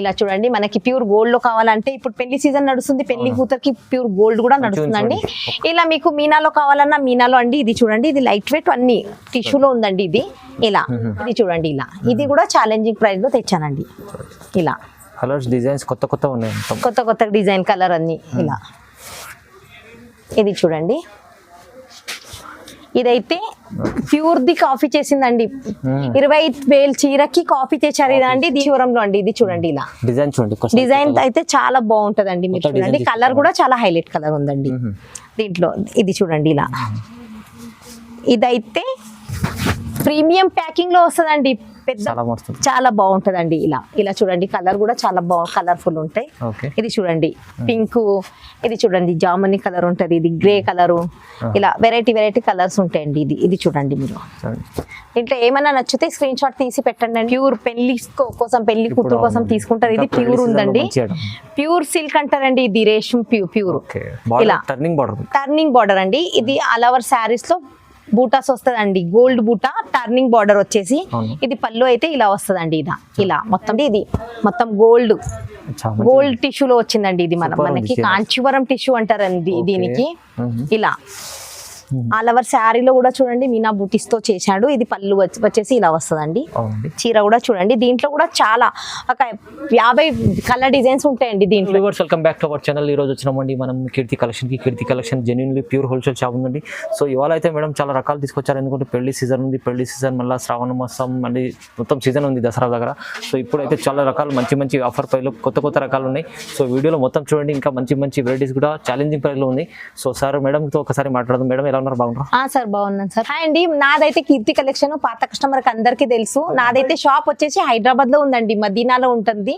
ఇలా చూడండి మనకి ప్యూర్ గోల్డ్లో కావాలంటే ఇప్పుడు పెళ్ళి సీజన్ నడుస్తుంది పెళ్ళి కూతురికి ప్యూర్ గోల్డ్ కూడా నడుస్తుందండి. ఇలా మీకు మీనాలో కావాలన్నా మీనాలో అండి ఇది చూడండి ఇది లైట్ వెయిట్ అన్ని టిష్యూలో ఉందండి ఇది. ఇలా ఇది చూడండి ఇలా. ఇది కూడా ఛాలెంజింగ్ ప్రైస్లో తెచ్చానండి. ఇలా. కలర్స్ డిజైన్స్ కొత్త కొత్త ఉన్నాయి కొత్త కొత్త డిజైన్ కలర్ అన్ని. ఇలా. ఇది చూడండి. ఇదైతే ప్యూర్ ది కాఫీ చేసిందండి. ఇరవై వేలు చీరకి కాఫీ తెచ్చారు ఇదండి. ఇది శివరంలో అండి. ఇది చూడండి ఇలా. డిజైన్ చూడండి. డిజైన్ అయితే చాలా బాగుంటదండి మీరు చూడండి. కలర్ కూడా చాలా హైలైట్ కలర్ ఉందండి. దీంట్లో ఇది చూడండి ఇలా. ఇదైతే ప్రీమియం ప్యాకింగ్లో వస్తుందండి. పెద్ద చాలా బాగుంటదండి ఇలా. ఇలా చూడండి కలర్ కూడా చాలా బాగా కలర్ఫుల్ ఉంటాయి. ఇది చూడండి పింక్ ఇది చూడండి జాముని కలర్ ఉంటది ఇది గ్రే కలరు. ఇలా వెరైటీ వెరైటీ కలర్స్ ఉంటాయండి ఇది. ఇది చూడండి మీరు. దీంట్లో ఏమైనా నచ్చితే స్క్రీన్ షాట్ తీసి పెట్టండి అండి. ప్యూర్ పెళ్ళి కోసం పెళ్ళి కూతురు కోసం. తీసుకుంటారు. ఇది ప్యూర్ ఉందండి. ప్యూర్ సిల్క్ అంటారండి ఇది రేషం ప్యూ ప్యూర్. ఓకే. ఇలా. టర్నింగ్ బార్డర్ టర్నింగ్ బార్డర్ అండి. ఇది ఆల్ ఓవర్ శారీస్లో బూటాస్ వస్తుందండి గోల్డ్ బూటా టర్నింగ్ బార్డర్ వచ్చేసి. ఇది పళ్ళు అయితే ఇలా వస్తుందండి ఇలా ఇలా మొత్తం ఇది మొత్తం గోల్డ్ గోల్డ్ టిష్యూలో వచ్చిందండి ఇది మన మనకి. కాంచీవరం టిష్యూ అంటారండి. దీనికి. ఇలా ఆల్ ఓవర్ శారీలో కూడా చూడండి మీనా బూటీస్తో చేశాడు. ఇది పళ్ళు వచ్చి- వచ్చేసి ఇలా వస్తుందండి. చీర కూడా చూడండి. దీంట్లో కూడా చాలా ఒక యాభై కలర్ డిజైన్స్ ఉంటాయండి దీంట్లో. Welcome back to our channel ఈ రోజు వచ్చినామండి మనం Keerthi కలెక్షన్కి Keerthi collection genuinely pure wholesale shop ఉందండి. సో ఇవాళ అయితే మేడం చాలా రకాలు తీసుకొచ్చారు. ఎందుకంటే పెళ్ళి సీజన్ ఉంది. పెళ్ళి సీజన్ మళ్ళీ శ్రావణ మాసం మళ్ళీ మొత్తం సీజన్ ఉంది దసరా దగ్గర. సో ఇప్పుడైతే చాలా రకాలు మంచి మంచి ఆఫర్ పైలు కొత్త కొత్త రకాలు ఉన్నాయి. సో వీడియోలో మొత్తం చూడండి. ఇంకా మంచి మంచి వెరైటీస్ కూడా ఛాలెంజింగ్ ప్రైస్లో ఉంది. సో సార్ మేడంతో ఒకసారి మాట్లాడదాం. మేడం ఎలా ఉన్నారు బాగున్నారు? ఆ సార్ బాగున్నాను సార్. హాయ్ అండి నాదైతే కీర్తి కలెక్షన్ పాత కస్టమర్కి అందరికీ తెలుసు. నాదైతే షాప్ వచ్చేసి హైదరాబాద్లో ఉందండి మదీనాలో ఉంటుంది.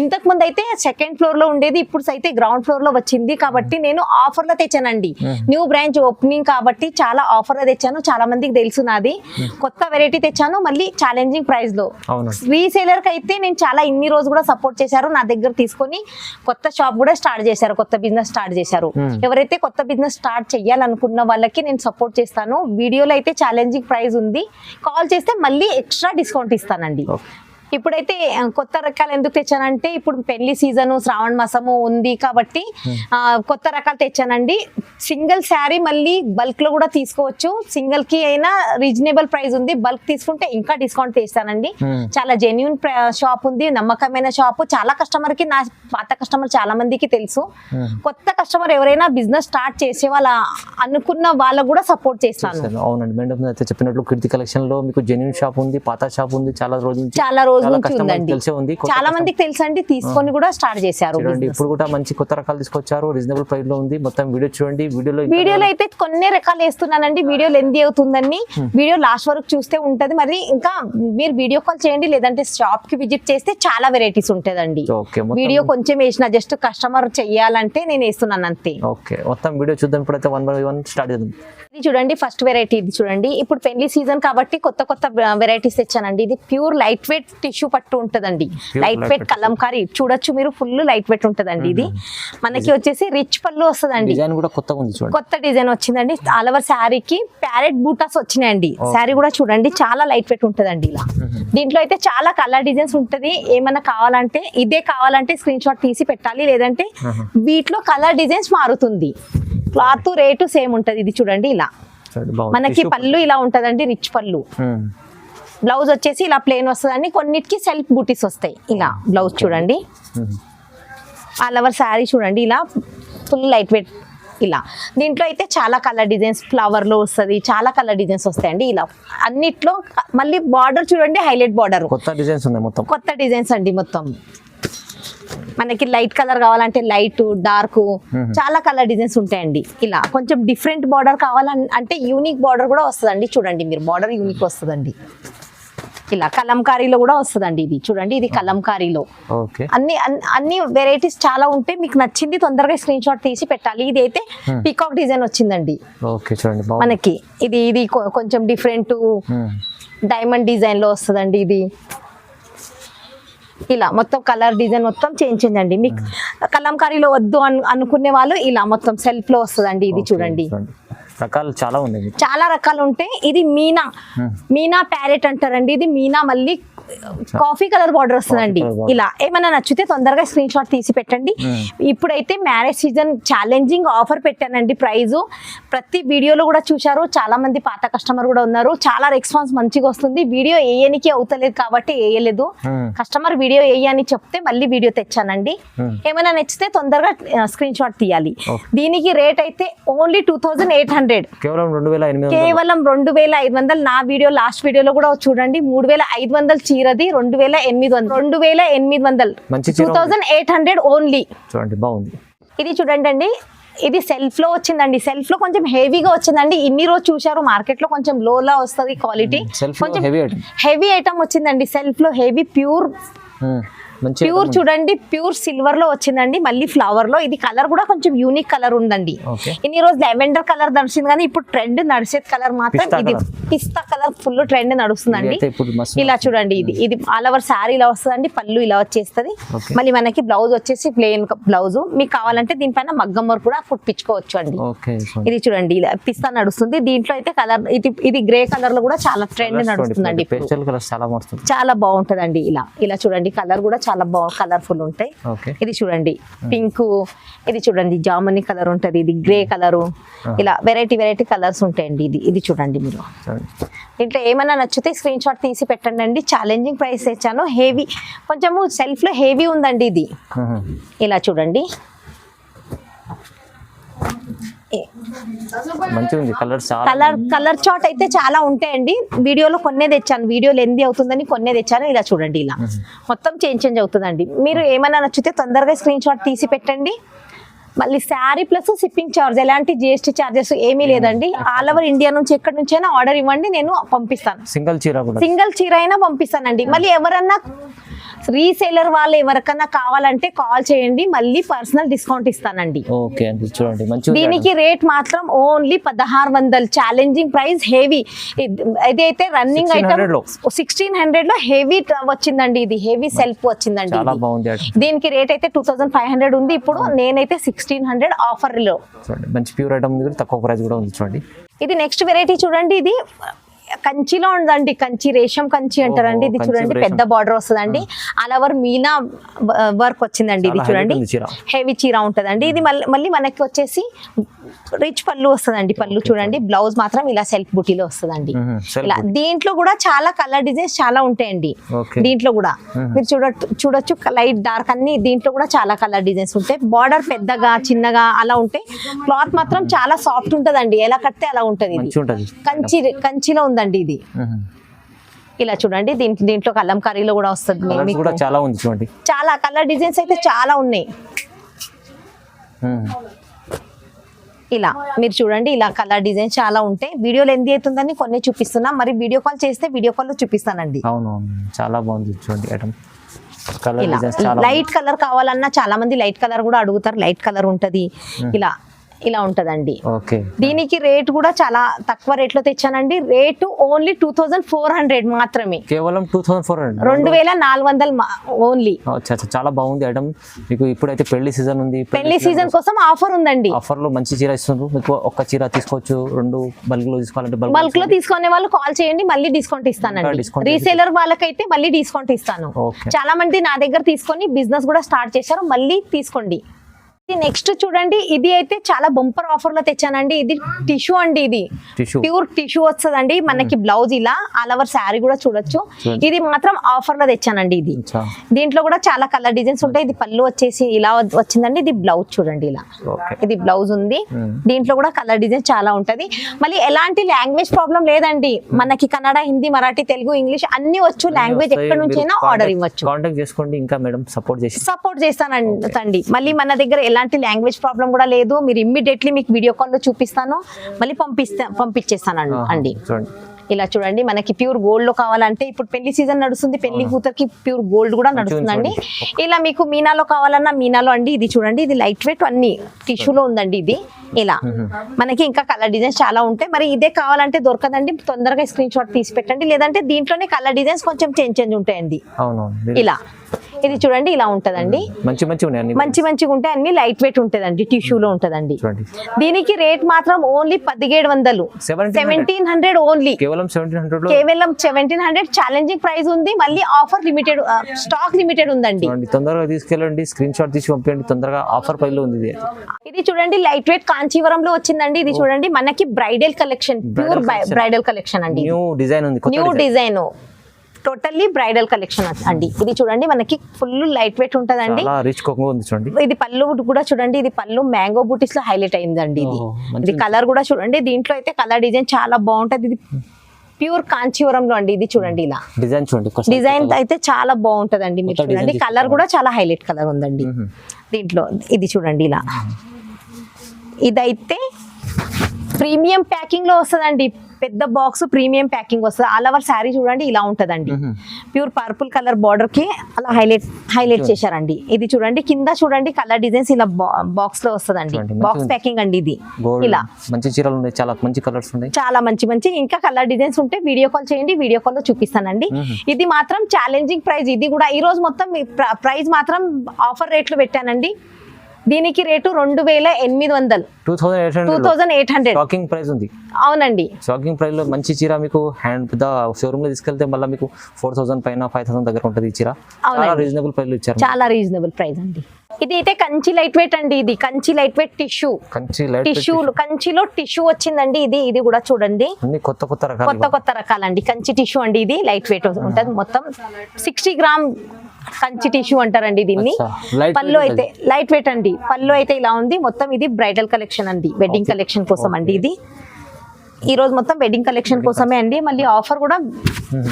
ఇంతకు ముందు అయితే సెకండ్ ఫ్లోర్లో ఉండేది ఇప్పుడు అయితే గ్రౌండ్ ఫ్లోర్లో వచ్చింది. కాబట్టి నేను ఆఫర్లో తెచ్చానండి. న్యూ బ్రాంచ్ ఓపెనింగ్ కాబట్టి చాలా ఆఫర్లో తెచ్చాను చాలా మందికి తెలుసు నాది. కొత్త వెరైటీ తెచ్చాను మళ్ళీ ఛాలెంజింగ్ ప్రైస్లో. రీసేలర్కి అయితే నేను చాలా ఇన్ని రోజు కూడా సపోర్ట్ చేశారు నా దగ్గర తీసుకొని కొత్త షాప్ కూడా స్టార్ట్ చేశారు కొత్త బిజినెస్ స్టార్ట్ చేశారు. ఎవరైతే కొత్త బిజినెస్ స్టార్ట్ చేయాలనుకున్న వాళ్ళకి నేను సపోర్ట్ చేస్తాను. వీడియోలో అయితే ఛాలెంజింగ్ ప్రైస్ ఉంది. కాల్ చేస్తే మళ్ళీ ఎక్స్ట్రా డిస్కౌంట్ ఇస్తానండి. ఓకే ఇప్పుడైతే కొత్త రకాలు ఎందుకు తెచ్చానంటే ఇప్పుడు పెళ్ళి సీజను శ్రావణ మాసము ఉంది కాబట్టి ఆ, కొత్త రకాలు తెచ్చానండి. సింగిల్ శారీ మళ్ళీ బల్క్లో కూడా తీసుకోవచ్చు. సింగిల్కి అయినా రీజనబుల్ ప్రైస్ ఉంది. బల్క్ తీసుకుంటే ఇంకా డిస్కౌంట్ చేస్తానండి Hmm. చాలా జెన్యున్ షాప్ ఉంది. నమ్మకమైన షాప్. చాలా కస్టమర్కి నా పాత కస్టమర్ చాలా మందికి తెలుసు. Hmm. కొత్త కస్టమర్ ఎవరైనా బిజినెస్ స్టార్ట్ చేసే వాళ్ళ అనుకున్న వాళ్ళకు కూడా సపోర్ట్ చేస్తాను. అవునండి. మేడం అయితే చెప్పినట్లు కీర్తి కలెక్షన్లో మీకు జెన్యున్ షాప్ ఉంది పాత షాప్ ఉంది చాలా రోజుల చాలా రోజుల చాలా నుంచి ఉందండి. చాలా మందికి తెలుసండి తీసుకొని కూడా స్టార్ట్ చేశారు. ఇప్పుడు కూడా మంచి కొత్త రకాలు తీసుకొచ్చారు రీజనబుల్ ప్రైస్లో ఉంది. మొత్తం వీడియో చూడండి. వీడియోలో వీడియోలో అయితే కొన్ని రకాలు వేస్తున్నానండి. వీడియో లెంత్ అవుతుందని వీడియో లాస్ట్ వరకు చూస్తే ఉంటది. మరి ఇంకా మీరు వీడియో కాల్ చేయండి. లేదంటే షాప్కి విజిట్ చేస్తే చాలా వెరైటీస్ ఉంటదండి. వీడియో కొంచెం వేసిన జస్ట్ కస్టమర్ చెయ్యాలంటే నేను వేస్తున్నాను అంతే. ఓకే మొత్తం వీడియో చూద్దాం. ఇప్పుడైతే వన్ బై వన్ స్టార్ట్ చేద్దాం. ఇది చూడండి ఫస్ట్ వెరైటీ ఇది చూడండి. ఇప్పుడు పెళ్ళి సీజన్ కాబట్టి కొత్త కొత్త వెరైటీస్ తెచ్చానండి. ఇది ప్యూర్ లైట్ వెయిట్ టిష్యూ పట్టు ఉంటదండి. Light weight kalamkari. చూడొచ్చు మీరు ఫుల్ లైట్ వెయిట్ ఉంటదండి ఇది. మనకి వచ్చేసి రిచ్ పళ్ళు వస్తుందండి. కొత్త డిజైన్ వచ్చిందండి. ఆల్ ఓవర్ శారీకి ప్యారెట్ బూటాస్ వచ్చినాయండి. శారీ కూడా చూడండి చాలా లైట్ వెయిట్ ఉంటదండి ఇలా. దీంట్లో అయితే చాలా కలర్ డిజైన్స్ ఉంటది. ఏమైనా కావాలంటే ఇదే కావాలంటే స్క్రీన్ షాట్ తీసి పెట్టాలి. లేదంటే వీటిలో కలర్ డిజైన్స్ మారుతుంది. క్లాత్ రేటు సేమ్ ఉంటది ఇది చూడండి ఇలా. మనకి. పళ్ళు ఇలా ఉంటదండి రిచ్ పళ్ళు. బ్లౌజ్ వచ్చేసి ఇలా ప్లేన్ వస్తుందండి. కొన్నిటికి సెల్ఫ్ బూటీస్ వస్తాయి. ఇలా బ్లౌజ్ చూడండి. ఆల్ ఓవర్ శారీ చూడండి. ఇలా ఫుల్ లైట్ వెయిట్ ఇలా. దీంట్లో అయితే చాలా కలర్ డిజైన్స్ ఫ్లవర్లో వస్తుంది. చాలా కలర్ డిజైన్స్ వస్తాయండి. ఇలా అన్నిట్లో మళ్ళీ బార్డర్ చూడండి హైలైట్ బార్డర్ కొత్త డిజైన్స్ ఉన్నాయి మొత్తం. కొత్త డిజైన్స్ అండి మొత్తం. మనకి లైట్ కలర్ కావాలంటే లైట్ డార్క్ చాలా కలర్ డిజైన్స్ ఉంటాయండి. ఇలా కొంచెం డిఫరెంట్ బార్డర్ కావాలని అంటే యూనిక్ బార్డర్ కూడా వస్తుందండి. చూడండి మీరు బార్డర్ యూనిక్ వస్తుందండి. ఇలా కలంకారీలో కూడా వస్తుందండి ఇది. చూడండి ఇది కలంకారీలో. అన్ని అన్- అన్ని వెరైటీస్ చాలా ఉంటాయి మీకు నచ్చింది తొందరగా స్క్రీన్ షాట్ తీసి పెట్టాలి. ఇది అయితే పీకాక్ డిజైన్ వచ్చిందండి. ఓకే చూడండి బాగుంది. మనకి ఇది ఇది కొంచెం డిఫరెంట్. డైమండ్ డిజైన్లో వస్తుందండి ఇది. ఇలా మొత్తం కలర్ డిజైన్ మొత్తం చేంజ్ అండి మీకు కలంకారీలో వద్దు అను అనుకునే వాళ్ళు ఇలా మొత్తం సెల్ఫ్లో వస్తుందండి ఇది చూడండి. రకాలు చాలా మీకు. చాలా రకాలు ఉంటాయి ఇది మీనా. మీనా ప్యారెట్ అంటారండి ఇది మీనా మళ్ళీ కాఫీ కలర్ బార్డర్ వస్తుందండి. ఇలా ఏమైనా నచ్చితే తొందరగా స్క్రీన్ షాట్ తీసి పెట్టండి. ఇప్పుడైతే మ్యారేజ్ సీజన్ ఛాలెంజింగ్ ఆఫర్ పెట్టానండి ప్రైజ్ ప్రతి వీడియోలో కూడా చూశారు చాలా మంది పాత కస్టమర్ కూడా ఉన్నారు చాలా రెస్పాన్స్ మంచిగా వస్తుంది వీడియో వేయనికి అవుతలేదు కాబట్టి వేయలేదు. కస్టమర్ వీడియో వేయని చెప్తే మళ్ళీ వీడియో తెచ్చానండి. ఏమైనా నచ్చితే తొందరగా స్క్రీన్ షాట్ తీయాలి. దీనికి రేట్ అయితే only two thousand eight hundred కేవలం రెండు వేల కేవలం రెండు వేల ఐదు వందలు. నా వీడియో లాస్ట్ వీడియోలో కూడా చూడండి. మూడు వేల ఐదు వందలు చీరది రెండు వేల ఎనిమిది వందలు. రెండు వేల ఎనిమిది వందలు. Two. Thousand eight hundred only. చూడండి బాగుంది. ఇది చూడండి అండి ఇది సెల్ఫ్లో వచ్చిందండి. సెల్ఫ్లో కొంచెం హెవీగా వచ్చిందండి. ఇన్ని రోజు చూశారు మార్కెట్లో కొంచెం లోలా వస్తుంది క్వాలిటీ కొంచెం హెవీ ఐటమ్ వచ్చిందండి. సెల్ఫ్లో హెవీ ప్యూర్ ప్యూర్ చూడండి ప్యూర్ సిల్వర్లో వచ్చిందండి. మళ్ళీ ఫ్లవర్లో ఇది కలర్ కూడా కొంచెం యూనిక్ కలర్ ఉందండి. ఇన్ని రోజు లెవెండర్ కలర్ నడిచింది కానీ ఇప్పుడు ట్రెండ్ నడిచేది కలర్ మాత్రం ఇది. పిస్తా కలర్ ఫుల్ ట్రెండ్ నడుస్తుందండి. ఇలా చూడండి ఇది ఇది ఆల్ ఓవర్ శారీ ఇలా వస్తుందండి పళ్ళు ఇలా వచ్చేస్తది. మళ్ళీ మనకి బ్లౌజ్ వచ్చేసి ప్లెయిన్ బ్లౌజ్ మీకు కావాలంటే దీనిపైన మగ్గం వర్క్ కూడా కుట్టించుకోవచ్చు అండి. ఇది చూడండి ఇలా పిస్తా నడుస్తుంది. దీంట్లో అయితే కలర్ ఇది ఇది గ్రే కలర్లో కూడా చాలా ట్రెండ్ నడుస్తుందండి చాలా బాగుంటదండి ఇలా. ఇలా చూడండి కలర్ కూడా చాలా బాగా కలర్ఫుల్ ఉంటాయి. ఇది చూడండి. పింక్ ఇది చూడండి. జామని కలర్ ఉంటది. ఇది గ్రే కలరు ఇలా వెరైటీ వెరైటీ కలర్స్ ఉంటాయండి ఇది. ఇది చూడండి మీరు. దీంట్లో ఏమైనా నచ్చితే స్క్రీన్ షాట్ తీసి పెట్టండి అండి. ఛాలెంజింగ్ ప్రైస్ తెచ్చాను. హెవీ కొంచెము సెల్ఫ్లో హెవీ ఉందండి ఇది. ఇలా చూడండి. కలర్ కలర్ చాట్ అయితే చాలా ఉంటాయండి. వీడియోలో కొన్నే తెచ్చాను. వీడియో లెంది అవుతుందని కొన్నే తెచ్చాను. ఇలా చూడండి ఇలా. మొత్తం చేంజ్ చేంజ్ అవుతుందండి. మీరు ఏమైనా నచ్చితే తొందరగా స్క్రీన్ షాట్ తీసి పెట్టండి. మళ్ళీ శారీ ప్లస్ షిప్పింగ్ చార్జ్ ఎలాంటి జిఎస్టీ చార్జెస్ ఏమీ లేదండి. ఆల్ ఓవర్ ఇండియా నుంచి ఎక్కడి నుంచైనా ఆర్డర్ ఇవ్వండి. నేను పంపిస్తాను. సింగిల్ చీర సింగిల్ చీర అయినా పంపిస్తానండి. మళ్ళీ ఎవరన్నా రీసేలర్ వాళ్ళు ఎవరికన్నా కావాలంటే కాల్ చేయండి మళ్ళీ పర్సనల్ డిస్కౌంట్ ఇస్తానండి. ఓకే అండి చూడండి దీనికి రేట్ మాత్రం ఓన్లీ పదహారు వందలు. Challenging price heavy. ఇదైతే రన్నింగ్ ఐటమ్ 1600 లో. సిక్స్టీన్ హండ్రెడ్లో హెవీ వచ్చిందండి ఇది. హెవీ సెల్ఫ్ వచ్చిందండి. దీనికి రేట్ అయితే టూ థౌసండ్ ఫైవ్ హండ్రెడ్ ఉంది. ఇప్పుడు నేనైతే సిక్స్టీన్ హండ్రెడ్ ఆఫర్లో చూడండి మంచి ప్యూర్ ఐటమ్ తక్కువ ప్రైస్ కూడా ఉంది చూడండి. ఇది నెక్స్ట్ వెరైటీ చూడండి ఇది కంచిలో ఉందండి కంచి రేషం కంచి అంటారండి. ఇది చూడండి. పెద్ద బార్డర్ వస్తుందండి. ఆల్ ఓవర్ మీనా వర్క్ వచ్చిందండి ఇది చూడండి. ఉంది. హెవీ చీర ఉంటదండి. ఇది మళ్ళీ మనకి వచ్చేసి రిచ్ పళ్ళు వస్తుందండి. పళ్ళు చూడండి. బ్లౌజ్ మాత్రం ఇలా సెల్ఫ్ బుటీలో వస్తుందండి. ఇలా దీంట్లో కూడా చాలా కలర్ డిజైన్స్ చాలా ఉంటాయండి. దీంట్లో కూడా. మీరు చూడ చూడొచ్చు లైట్ డార్క్ అన్ని దీంట్లో కూడా చాలా కలర్ డిజైన్స్ ఉంటాయి. బార్డర్ పెద్దగా చిన్నగా అలా ఉంటాయి క్లాత్ మాత్రం చాలా సాఫ్ట్ ఉంటదండి. ఎలా కడితే అలా ఉంటది ఇది. కంచి కంచిలో ఉందండి ఇది. ఇలా చూడండి దీంట్లో దీంట్లో కలంకారీలో కూడా వస్తుంది కూడా చాలా ఉంది చూడండి. చాలా కలర్ డిజైన్స్ అయితే చాలా ఉన్నాయి. ఇలా మీరు చూడండి ఇలా కలర్ డిజైన్స్ చాలా ఉంటాయి. వీడియోలో ఎంది అవుతుందని కొన్ని చూపిస్తున్నా మరి వీడియో కాల్ చేస్తే వీడియో కాల్లో చూపిస్తానండి. అవును చాలా బాగుంది చూడండి లైట్ కలర్ కావాలన్నా చాలా మంది లైట్ కలర్ కూడా అడుగుతారు లైట్ కలర్ ఉంటది. ఇలా ఇలా ఉంటదండి. ఓకే. దీనికి రేట్ కూడా చాలా తక్కువ రేట్లో తెచ్చానండి. Rate only two thousand four hundred మాత్రమే. కేవలం టూ థౌసండ్ ఫోర్ హండ్రెడ్. రెండు వేల నాలుగు వందలు ఓన్లీ. చాలా బాగుంది ఐటమ్. మీకు ఇప్పుడైతే పెళ్ళి సీజన్ ఉంది. పెళ్ళి సీజన్ కోసం ఆఫర్ ఉందండి. ఆఫర్లో మంచి చీర ఇస్తున్నారు. మీకు ఒక్క చీర తీసుకోవచ్చు రెండు బల్క్లో తీసుకోవాలంటే బల్క్లో తీసుకునే వాళ్ళు కాల్ చేయండి మళ్ళీ డిస్కౌంట్ ఇస్తానండి. రీసేలర్ వాళ్ళకైతే మళ్ళీ డిస్కౌంట్ ఇస్తాను. చాలా మంది నా దగ్గర తీసుకొని బిజినెస్ కూడా స్టార్ట్ చేశారు మళ్ళీ తీసుకోండి. నెక్స్ట్ చూడండి. ఇది అయితే చాలా బంపర్ ఆఫర్లో తెచ్చానండి. ఇది టిష్యూ అండి ఇది. ప్యూర్ టిష్యూ వస్తుందండి. మనకి బ్లౌజ్ ఇలా ఆల్ ఓవర్ శారీ కూడా చూడొచ్చు. ఇది మాత్రం ఆఫర్లో తెచ్చానండి ఇది. దీంట్లో కూడా చాలా కలర్ డిజైన్స్ ఉంటాయి. ఇది పళ్ళు వచ్చేసి ఇలా వచ్చిందండి. ఇది బ్లౌజ్ చూడండి ఇలా. ఇది బ్లౌజ్ ఉంది. Hmm. దీంట్లో కూడా కలర్ డిజైన్ చాలా ఉంటది. మళ్ళీ ఎలాంటి లాంగ్వేజ్ ప్రాబ్లం లేదండి. మనకి కన్నడ హిందీ మరాఠీ తెలుగు ఇంగ్లీష్ అన్ని వచ్చు. లాంగ్వేజ్ ఎక్కడి నుంచైనా ఆర్డర్ ఇవ్వచ్చు. కాంటాక్ట్ చేసుకోండి. ఇంకా మేడం సపోర్ట్ చేసి సపోర్ట్ చేస్తానండి. మళ్ళీ మన దగ్గర ఎలాంటి లాంగ్వేజ్ ప్రాబ్లం కూడా లేదు. మీరు ఇమ్మీడియట్లీ మీకు వీడియో కాల్లో చూపిస్తాను. మళ్ళీ పంపిస్తా పంపించేస్తాను అండి. ఇలా చూడండి మనకి ప్యూర్ గోల్డ్లో కావాలంటే ఇప్పుడు పెళ్ళి సీజన్ నడుస్తుంది. పెళ్ళి కూతురికి ప్యూర్ గోల్డ్ కూడా నడుస్తుందండి. ఇలా మీకు మీనాలో కావాలన్నా మీనాలో అండి ఇది చూడండి ఇది లైట్ వెయిట్ అన్ని టిష్యూలో ఉందండి ఇది. ఇలా. మనకి ఇంకా కలర్ డిజైన్స్ చాలా ఉంటాయి. మరి ఇదే కావాలంటే దొరకదండి తొందరగా స్క్రీన్ షాట్ తీసి పెట్టండి. లేదంటే దీంట్లోనే కలర్ డిజైన్స్ కొంచెం చేంజ్ చేంజ్ ఉంటాయండి. ఇలా. ఇది చూడండి ఇలా ఉంటదండి. మంచి మంచి మంచి మంచిగా ఉంటే అన్ని లైట్ వెయిట్ ఉంటదండి టిష్యూలో ఉంటదండి. దీనికి రేట్ మాత్రం ఓన్లీ పదిహేడు వందలు. సెవెంటీన్ హండ్రెడ్ ఓన్లీ కేవలం సెవెంటీన్ హండ్రెడ్లో? కేవలం సెవెంటీన్ హండ్రెడ్ ఛాలెంజింగ్ ప్రైస్ ఉంది. మళ్ళీ ఆఫర్ లిమిటెడ్ స్టాక్ లిమిటెడ్ ఉందండి. తొందరగా తీసుకెళ్ళండి స్క్రీన్ షాట్ తీసి పంపించండి తొందరగా ఆఫర్ ప్రైస్లో ఉంది ఇది. చూడండి లైట్ వెయిట్ కాంచీవరంలో వచ్చిందండి. ఇది చూడండి మనకి bridal collection pure. Bridal collection అండి న్యూ డిజైన్ ఉంది new. Design totally bridal collection అండి. ఇది చూడండి మనకి ఫుల్ లైట్ వెయిట్ ఉంటదండి. చాలా రిచ్ కొంగు ఉంది చూడండి. ఇది పళ్ళు కూడా చూడండి ఇది పళ్ళు మ్యాంగో బూటీస్లో హైలైట్ అయిందండి ఇది. ఇది కలర్ కూడా చూడండి దీంట్లో అయితే కలర్ డిజైన్ చాలా బాగుంటది. ఇది ప్యూర్ కాంచీవరంలో అండి ఇది చూడండి ఇలా. డిజైన్ చూడండి. డిజైన్ అయితే చాలా బాగుంటదండి మీరు చూడండి. కలర్ కూడా చాలా హైలైట్ కలర్ ఉందండి. దీంట్లో ఇది చూడండి ఇలా. ఇదైతే ప్రీమియం ప్యాకింగ్లో వస్తుందండి. పెద్ద బాక్స్ ప్రీమియం ప్యాకింగ్ వస్తుంది. ఆల్ ఓవర్ శారీ చూడండి ఇలా ఉంటదండి. ప్యూర్ పర్పుల్ కలర్ బార్డర్కి అలా హైలైట్ హైలైట్ చేశారండి. ఇది చూడండి కింద చూడండి కలర్ డిజైన్స్ ఇలా బాక్స్లో వస్తుందండి. మంచిగా బాక్స్. ప్యాకింగ్ అండి ఇది. ఇలా. మంచి చీరలు ఉన్నాయి చాలా మంచి కలర్స్ ఉన్నాయి. చాలా మంచి మంచి. ఇంకా కలర్ డిజైన్స్ ఉంటే వీడియో కాల్ చేయండి వీడియో కాల్లో చూపిస్తానండి. ఇది మాత్రం ఛాలెంజింగ్ ప్రైస్ ఇది కూడా ఈ రోజు మొత్తం ప్రైస్ మాత్రం ఆఫర్ రేట్లు పెట్టానండి. దీనికి రేటు రెండు వేల ఎనిమిది వందలు. Two thousand eight two hundred thousand eight hundred. Shocking price ఉంది. అవునండి. షాకింగ్ ప్రైస్లో మంచి చీర మీకు హ్యాండ్ పెద్ద షోరూమ్లో తీసుకెళ్తే మళ్ళీ మీకు ఫోర్ థౌసండ్ పైన ఫైవ్ థౌసండ్ దగ్గర ఉంటుంది ఈ చీర. రీజనబుల్ ప్రైస్ ఇచ్చారు. చాలా రీజనబుల్ ప్రైస్ అండి. ఇది అయితే కంచి లైట్ వెయిట్ అండి ఇది. Kanchi light weight tissue Kanchi tissue కంచిలో టిష్యూ వచ్చిందండి ఇది. ఇది కూడా చూడండి. కొత్త కొత్త రకాలు కొత్త కొత్త రకాలండి. కంచి టిష్యూ అండి ఇది. లైట్ వెయిట్ ఉంటుంది మొత్తం. సిక్స్టీ గ్రామ్ కంచి టిష్యూ అంటారండి దీన్ని. పళ్ళు అయితే లైట్ వెయిట్ అండి. పళ్ళు అయితే ఇలా ఉంది. మొత్తం ఇది బ్రైడల్ కలెక్షన్ అండి. వెడ్డింగ్ కలెక్షన్ కోసం అండి ఇది. ఈ రోజు మొత్తం వెడ్డింగ్ కలెక్షన్ కోసమే అండి. మళ్ళీ ఆఫర్ కూడా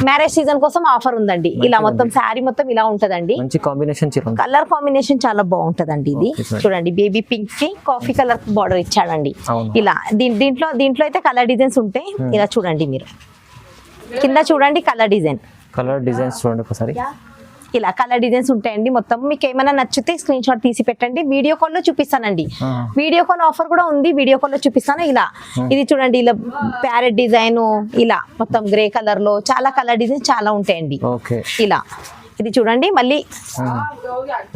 మ్యారేజ్ సీజన్ కోసం ఆఫర్ ఉందండి. ఇలా మొత్తం శారీ మొత్తం ఇలా ఉంటదండి. కాంబినేషన్ కలర్ కాంబినేషన్ చాలా బాగుంటదండి ఇది. చూడండి బేబీ పింక్కి కాఫీ కలర్ బార్డర్ ఇచ్చాడండి. ఇలా దీంట్లో దీంట్లో అయితే కలర్ డిజైన్స్ ఉంటాయి ఇలా చూడండి మీరు. కింద చూడండి కలర్ డిజైన్ కలర్ డిజైన్స్ చూడండి ఒకసారి. ఇలా కలర్ డిజైన్స్ ఉంటాయండి. మొత్తం మీకు ఏమైనా నచ్చితే స్క్రీన్ షాట్ తీసి పెట్టండి. వీడియో కాల్లో చూపిస్తానండి. వీడియో కాల్ ఆఫర్ కూడా ఉంది. వీడియో కాల్లో చూపిస్తాను. ఇలా ఇది చూడండి. ఇలా ప్యారెట్ డిజైన్ ఇలా మొత్తం గ్రే కలర్లో చాలా కలర్ డిజైన్ చాలా ఉంటాయండి. ఇలా. ఇది చూడండి మళ్ళీ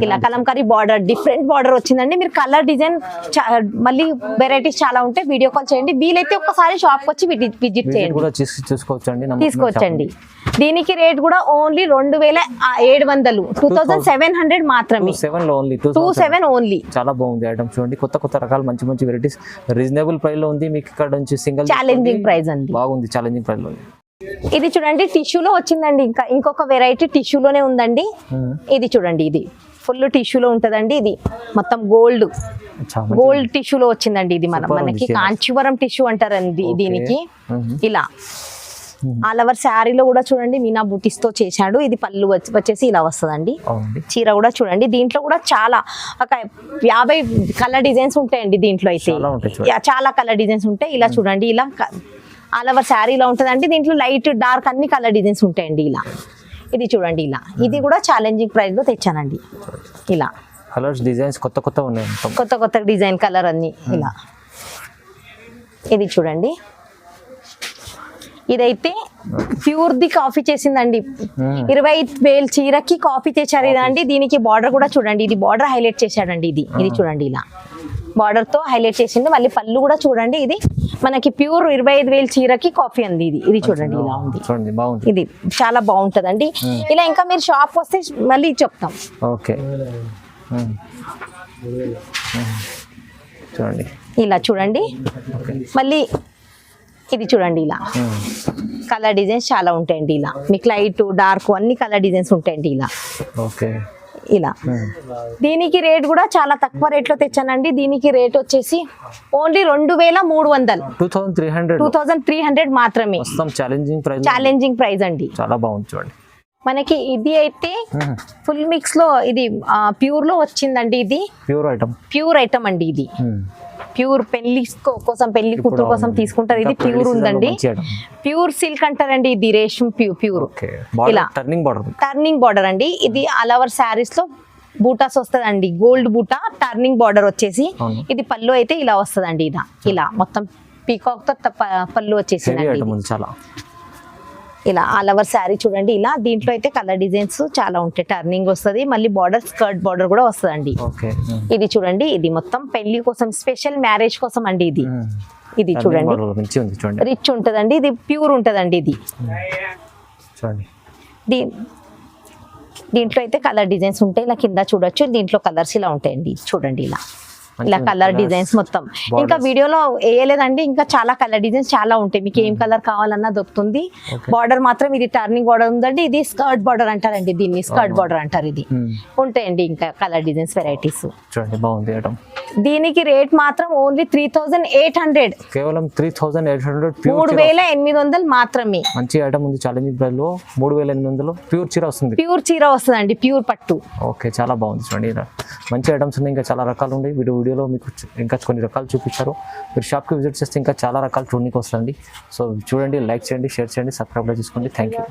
ఇలా కలంకారీ బార్డర్ డిఫరెంట్ బార్డర్ వచ్చిందండి. మీరు కలర్ డిజైన్ మళ్ళీ వెరైటీస్ చాలా ఉంటాయి. వీడియో కాల్ చేయండి. వీలైతే ఒక్కసారి షాప్ వచ్చి విజిట్ చేయండి. చూసుకోవచ్చండి. తీసుకోవచ్చండి దీనికి రేట్ కూడా ఓన్లీ రెండు వేల ఏడు వందలు. టూ థౌసండ్ సెవెన్ హండ్రెడ్ మాత్రమే. Seven only two two seven only. చాలా బాగుంది ఐటమ్ చూడండి. కొత్త కొత్త రకాలు మంచి మంచి వెరైటీస్ రీజనబుల్ ప్రైస్లో ఉంది. మీకు ఇక్కడ నుంచి సింగిల్ ఛాలెంజింగ్ ప్రైస్ అండి. బాగుంది ఛాలెంజింగ్ ప్రైస్లో ఉంది. ఇది చూడండి టిష్యూలో వచ్చిందండి. ఇంకా ఇంకొక వెరైటీ టిష్యూలోనే ఉందండి. మ్మ్. ఇది చూడండి ఇది. ఫుల్ టిష్యూలో ఉంటదండి ఇది. మొత్తం గోల్డ్. గోల్డ్ టిష్యూలో వచ్చిందండి ఇది మన. మనకి. కాంచీవరం టిష్యూ అంటారండి. దీనికి. మ్మ్. ఇలా. ఆల్ ఓవర్ శారీలో కూడా చూడండి మీనా బుటీస్తో చేశాడు. ఇది పళ్ళు వచ్చి- వచ్చేసి ఇలా వస్తుందండి. చీర కూడా చూడండి. దీంట్లో కూడా చాలా ఒక యాభై కలర్ డిజైన్స్ ఉంటాయండి దీంట్లో అయితే. చాలా కలర్ డిజైన్స్ ఉంటాయి. ఇలా చూడండి ఇలా ఆల్ ఓవర్ శారీ ఇలా ఉంటుందండి. దీంట్లో లైట్ డార్క్ అన్ని కలర్ డిజైన్స్ ఉంటాయండి ఇలా. ఇది చూడండి ఇలా. ఇది కూడా ఛాలెంజింగ్ ప్రైస్లో తెచ్చానండి. ఇలా. కలర్స్ డిజైన్స్ కొత్త కొత్త ఉన్నాయి కొత్త కొత్త డిజైన్ కలర్ అన్ని ఇలా. ఇది చూడండి. ఇదైతే ప్యూర్ ది కాఫీ చేసిందండి. ఇరవై వేలు చీరకి కాఫీ తెచ్చారు ఇదండి దీనికి బార్డర్ కూడా చూడండి. ఇది బార్డర్ హైలైట్ చేశాడండి ఇది. ఇది చూడండి ఇలా. బార్డర్తో హైలైట్ చేసింది మళ్ళీ పళ్ళు కూడా చూడండి. ఇది మనకి ప్యూర్ ఇరవై ఐదు వేలు చీరకి కాఫీ అంది ఇది. ఇది చూడండి ఇలా ఉంది. చూడండి బాగుంది. ఇది చాలా బాగుంటదండి. ఇలా ఇంకా మీరు షాప్ వస్తే మళ్ళీ చెప్తాం. ఓకే. మ్మ్. మ్మ్. చూడండి. ఇలా చూడండి. మళ్ళీ ఇది చూడండి ఇలా. కలర్ డిజైన్స్ చాలా ఉంటాయండి ఇలా. మీకు లైట్ డార్క్ అన్ని కలర్ డిజైన్స్ ఉంటాయండి ఇలా. ఓకే. ఇలా. దీనికి రేట్ కూడా చాలా తక్కువ రేట్లో తెచ్చానండి. దీనికి రేట్ వచ్చేసి ఓన్లీ రెండు వేల మూడు వందలు. Two thousand three hundred. Two thousand three hundred మాత్రమే. ఛాలెంజింగ్ ప్రైస్ ఛాలెంజింగ్ ప్రైస్ అండి. చాలా బాగుంది చూడండి. మనకి ఇది అయితే. ఫుల్ మిక్స్లో ఇది ప్యూర్లో వచ్చిందండి ఇది. ప్యూర్ ఐటమ్ ప్యూర్ ఐటమ్ అండి ఇది. ప్యూర్ పెళ్ళి కోసం పెళ్ళి కూతురు కోసం తీసుకుంటారు. ఇది ప్యూర్ ఉందండి. ప్యూర్ సిల్క్ అంటారండి ఇది రేషం ప్యూ ప్యూర్. ఓకే. ఇలా. టర్నింగ్ బార్డర్ టర్నింగ్ బార్డర్ అండి. ఇది ఆల్ ఓవర్ శారీస్లో బూటాస్ వస్తుందండి. గోల్డ్ బూటా టర్నింగ్ బార్డర్ వచ్చేసి. ఇది పళ్ళు అయితే ఇలా వస్తుందండి. ఇలా ఇలా మొత్తం పీకాక్తో పళ్ళు వచ్చేసిందండి. చాలా. ఇలా ఆల్ ఓవర్ శారీ చూడండి. ఇలా దీంట్లో అయితే కలర్ డిజైన్స్ చాలా ఉంటాయి. టర్నింగ్ వస్తుంది మళ్ళీ బార్డర్ స్కర్ట్ బార్డర్ కూడా వస్తుందండి. ఇది చూడండి ఇది మొత్తం పెళ్ళి కోసం స్పెషల్ మ్యారేజ్ కోసం అండి ఇది. ఇది చూడండి. రిచ్ ఉంటదండి ఇది ప్యూర్ ఉంటదండి ఇది. దీంట్లో అయితే కలర్ డిజైన్స్ ఉంటాయి. ఇలా కింద చూడొచ్చు దీంట్లో కలర్స్ ఇలా ఉంటాయండి. చూడండి ఇలా. ఇలా కలర్ డిజైన్స్ మొత్తం. ఇంకా. వీడియోలో వేయలేదండి ఇంకా చాలా కలర్ డిజైన్స్ చాలా ఉంటాయి. మీకు ఏం కలర్ కావాలన్నా దొరుకుతుంది. బార్డర్ మాత్రం ఇది టర్నింగ్ బార్డర్ ఉందండి ఇది స్కర్ట్ బార్డర్ అంటారండి దీన్ని స్కర్ట్. బార్డర్ అంటారు ఇది. మ్మ్. ఉంటాయండి ఇంకా కలర్ డిజైన్స్ వెరైటీస్ చూడండి బాగుంది దీనికి రేట్ మాత్రం only three thousand eight hundred కేవలం త్రీ థౌసండ్ ఎయిట్ హండ్రెడ్ మూడు ప్యూర్ వేల ఎనిమిది వందలు మాత్రమే. మంచి ఐటమ్ ఉంది ఛాలెంజింగ్ ప్రైస్లో మూడు వేల ఎనిమిది వందలు ప్యూర్ చీర వస్తుంది. ప్యూర్ చీర వస్తుందండి ప్యూర్ పట్టు. ఓకే చాలా బాగుంది చూడండి. మంచి ఐటమ్స్ ఉన్నాయి ఇంకా చాలా రకాలు ఉన్నాయి. వీడియో వీడియోలో మీకు ఇంకా కొన్ని రకాలు చూపించారు. మీరు షాప్కి విజిట్ చేస్తే ఇంకా చాలా రకాలు చూడడానికి వస్తుంది సో చూడండి లైక్ చేయండి షేర్ చేయండి సబ్స్క్రైబ్ చేసుకోండి. Thank you.